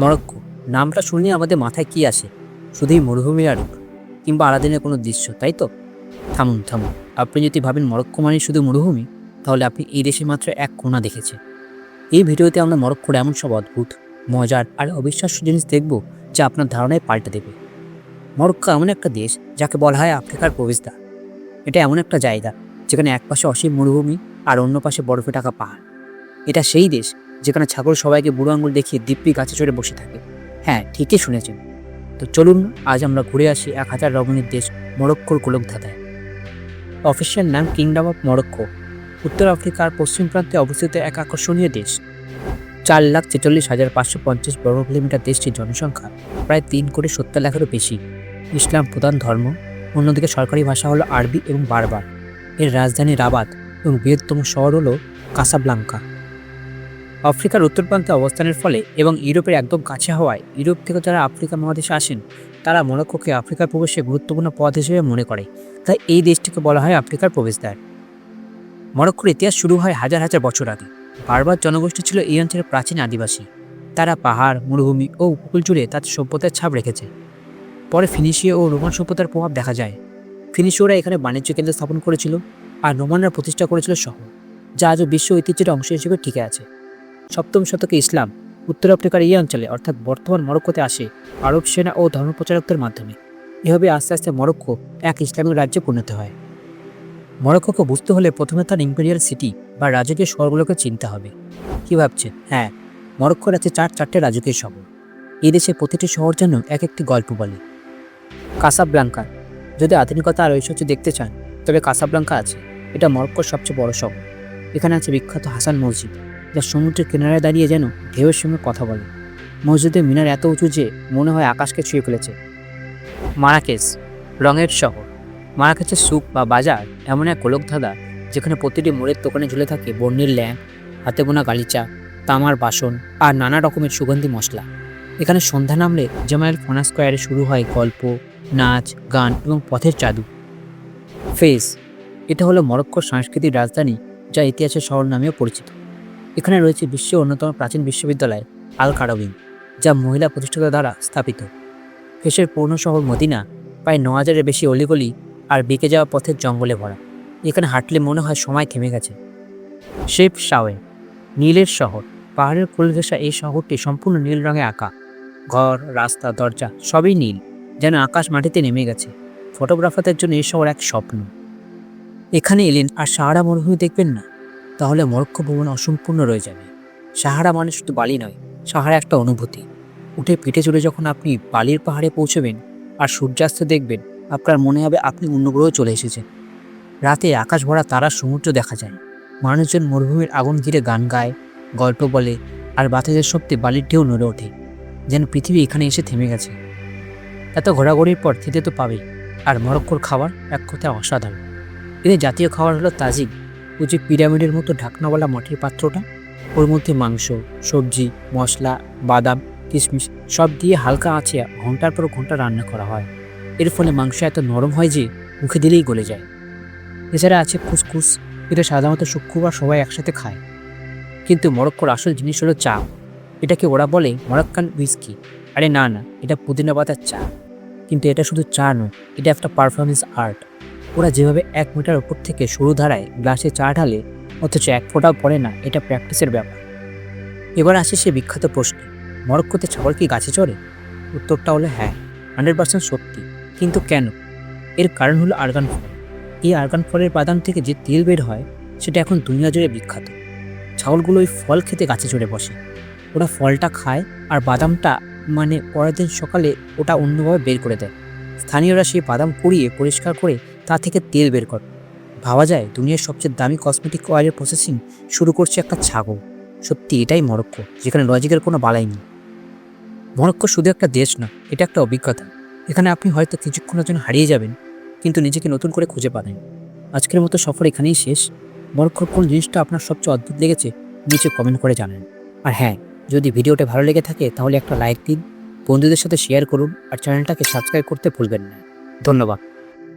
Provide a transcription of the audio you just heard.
Morocco নামটা শুনলে আমাদের মাথায় কি আসে? শুধুই মরুভূমি আর কিংবা আলাদিনের কোনো দৃশ্য, তাই তো? থামুন থামুন, আপনি যদি ভাবেন মরক্কো মানে শুধু মরুভূমি, তাহলে আপনি এই দেশে মাত্র এক কোনা দেখেছেন এই ভিডিওতে আমরা মরক্কোর এমন সব অদ্ভুত, মজার আর অবিশ্বাস্য জিনিস দেখব, যা আপনার ধারণায় পাল্টে দেবে। মরক্কো এমন একটা দেশ, যাকে বলা হয় আফ্রিকার প্রবেশদ্বার। এটা এমন একটা জায়গা, যেখানে এক পাশে অসীম মরুভূমি আর অন্য পাশে বরফে ঢাকা পাহাড়। এটা সেই দেশ যেখানে ছাগল সবাইকে বুড়ো আঙুল দেখিয়ে দিব্যি গাছে চড়ে বসে থাকে। হ্যাঁ ঠিকই শুনেছেন। তো চলুন, আজ আমরা ঘুরে আসি এক হাজার রমণীর দেশ মরক্কোর গোলকধাঁধায়। অফিসিয়াল নাম কিংডম অফ মরক্কো উত্তর আফ্রিকার পশ্চিম প্রান্তে অবস্থিত এক আকর্ষণীয় দেশ। চার লাখ ছেচল্লিশ হাজার পাঁচশো পঞ্চাশ বর্গ কিলোমিটার দেশটির জনসংখ্যা প্রায় তিন কোটি সত্তর লাখেরও বেশি। ইসলাম প্রধান ধর্ম, অন্যদিকে সরকারি ভাষা হলো আরবি এবং বারবার। এর রাজধানী রাবাত এবং বৃহত্তম শহর হলো কাসাব্লাঙ্কা। আফ্রিকার উত্তর প্রান্তে অবস্থানের ফলে এবং ইউরোপের একদম কাছে হওয়ায় ইউরোপ থেকে যারা আফ্রিকা মহাদেশে আসেন, তারা মরক্কোকে আফ্রিকার প্রবেশে গুরুত্বপূর্ণ পথ হিসেবে মনে করে। তাই এই দেশটিকে বলা হয় আফ্রিকার প্রবেশদ্বার। মরক্কোর ইতিহাস শুরু হয় হাজার হাজার বছর আগে। বারবার জনগোষ্ঠী ছিল এই অঞ্চলের প্রাচীন আদিবাসী। তারা পাহাড়, মরুভূমি ও উপকূল জুড়ে তাদের সভ্যতার ছাপ রেখেছে। পরে ফিনিশীয় ও রোমান সভ্যতার প্রভাব দেখা যায়। ফিনিশীয়রা এখানে বাণিজ্য কেন্দ্র স্থাপন করেছিল আর রোমানরা প্রতিষ্ঠা করেছিল শহর, যা আজও বিশ্ব ঐতিহ্যের অংশ হিসেবে টিকে আছে। সপ্তম শতকে ইসলাম উত্তর আফ্রিকার এই অঞ্চলে, অর্থাৎ বর্তমান মরক্কোতে আসে আরব সেনা ও ধর্মপ্রচারকদের মাধ্যমে। এভাবে আস্তে আস্তে মরক্কো এক ইসলামিক রাজ্যে পরিণত হয়। মরক্কোকে বুঝতে হলে প্রথমে তার ইম্পেরিয়াল সিটি বা রাজকীয় শহরগুলোকে চিনতে হবে। কি ভাবছেন? হ্যাঁ মরক্কোর আছে চার, চারটে রাজকীয় শহর। এই দেশে প্রতিটি শহর যেন এক একটি গল্প বলে। কাসাব্লাঙ্কা। যদি আধুনিকতা আর ঐশ্বর্য দেখতে চান, তবে কাসাব্লাঙ্কা আছে। এটা মরক্কোর সবচেয়ে বড় শহর। এখানে আছে বিখ্যাত হাসান মসজিদ। যা সমুদ্রের কিনারায় দাঁড়িয়ে যেন ঢেউয়ের সঙ্গে কথা বলে। মসজিদের মিনার এত উঁচু যে মনে হয় আকাশকে ছুঁয়ে ফেলেছে। মারাকেশ রঙের শহর। মারাকেশের সুক বা বাজার এমন এক গোলকধাঁধা যেখানে প্রতিটি মোড়ের দোকানে ঝুলে থাকে বর্ণির ল্যাম্প, হাতে বোনা গালিচা, তামার বাসন আর নানা রকমের সুগন্ধি মশলা। এখানে সন্ধ্যা নামলে জামাইয়ের ফোনা স্কোয়ারে শুরু হয় গল্প, নাচ, গান এবং পথের জাদু ফেস, এটা হলো মরক্কোর সাংস্কৃতিক রাজধানী যা ইতিহাসের শহর নামেও পরিচিত। এখানে রয়েছে বিশ্বের অন্যতম প্রাচীন বিশ্ববিদ্যালয় আল কারাবিন যা মহিলা প্রতিষ্ঠাতা দ্বারা স্থাপিত। ফেসের পৌর্ণ শহর মদিনা, প্রায় ন হাজারের বেশি অলিগলি আর বেঁকে যাওয়া পথের জঙ্গলে ভরা। এখানে হাঁটলে মনে হয় সময় থেমে গেছে। শেফ শাওয়ে, নীলের শহর। পাহাড়ের কোল ঘেঁষা এই শহরটি সম্পূর্ণ নীল রঙে আঁকা। ঘর, রাস্তা, দরজা সবই নীল, যেন আকাশ মাটিতে নেমে গেছে। ফটোগ্রাফারদের জন্য এই শহর এক স্বপ্ন। এখানে এলেন আর সাহারা মরুভূমি দেখবেন না। তাহলে মরক্কো ভ্রমণ অসম্পূর্ণ রয়ে যাবে। সাহারা মানে শুধু বালি নয়, সাহারা একটা অনুভূতি। উঠে পিঠে চড়ে যখন আপনি বালির পাহাড়ে পৌঁছবেন আর সূর্যাস্ত দেখবেন, আপনার মনে হবে আপনি অন্য গ্রহে চলে এসেছেন। রাতে আকাশ ভরা তারা সমুদ্র দেখা যায়। মানুষজন মরুভূমির আগুন ঘিরে গান গায়, গল্প বলে আর বাতাসের শক্তি বালির ঢেউ নড়ে ওঠে, যেন পৃথিবী এখানে এসে থেমে গেছে। এত ঘোরাঘুরির পর খেতে তো পাবেই, আর মরক্কোর খাবার এক কথায় অসাধারণ। এদের জাতীয় খাবার হলো তাজিক ও যে পিরামিডের মতো ঢাকনাওয়ালা মাটির পাত্রটা, ওর মধ্যে মাংস, সবজি, মশলা, বাদাম, কিশমিশ সব দিয়ে হালকা আছে ঘণ্টার পর ঘণ্টা রান্না করা হয়। এর ফলে মাংস এত নরম হয় যে মুখে দিলেই গলে যায়। এছাড়া আছে কুসকুস এটা সাধারণত শুক্রবার সবাই একসাথে খায়। কিন্তু মরক্কোর আসল জিনিস হলো চা। এটাকে ওরা বলে মরক্কান উইস্কি আরে না না, এটা পুদিনা পাতার চা। কিন্তু এটা শুধু চা নয়, এটা একটা পারফরমেন্স আর্ট। ওরা যেভাবে এক মিটার ওপর থেকে সরু ধারায় গ্লাসে চা ঢালে, অথচ এক ফোঁটাও পড়ে না, এটা প্র্যাকটিসের ব্যাপার। এবার আসে সে বিখ্যাত প্রশ্ন, মরক্কোতে ছাগল কি গাছে চড়ে? উত্তরটা হলো হ্যাঁ হান্ড্রেড পার্সেন্ট সত্যি। কিন্তু কেন? এর কারণ হলো আর্গান ফল। এই আর্গান ফলের বাদাম থেকে যে তেল বের হয়, সেটা এখন দুনিয়া জুড়ে বিখ্যাত। ছাগলগুলো ওই ফল খেতে গাছে চড়ে বসে। ওরা ফলটা খায় আর বাদামটা মানে পরের দিন সকালে ওটা অন্যভাবে বের করে দেয়। স্থানীয়রা সেই বাদাম কুড়িয়ে পরিষ্কার করে তা থেকে তেল বের কর। ভাবা যায় দুনিয়ার সবচেয়ে দামি কসমেটিক অয়েলের প্রসেসিং শুরু করছে একটা ছাগল। সত্যি এটাই মরক্কো, যেখানে লজিকের কোনো বালাই নেই। মরক্কো শুধু একটা দেশ না, এটা একটা অভিজ্ঞতা। এখানে আপনি হয়তো কিছুক্ষণের জন্য হারিয়ে যাবেন, কিন্তু নিজেকে নতুন করে খুঁজে পাবেন। আজকের মতো সফর এখানেই শেষ। মরক্কোর কোন জিনিসটা আপনার সবচেয়ে অদ্ভুত লেগেছে, নিচে কমেন্ট করে জানান। আর হ্যাঁ যদি ভিডিওটা ভালো লেগে থাকে, তাহলে একটা লাইক দিন, বন্ধুদের সাথে শেয়ার করুন, আর চ্যানেলটাকে সাবস্ক্রাইব করতে ভুলবেন না। ধন্যবাদ।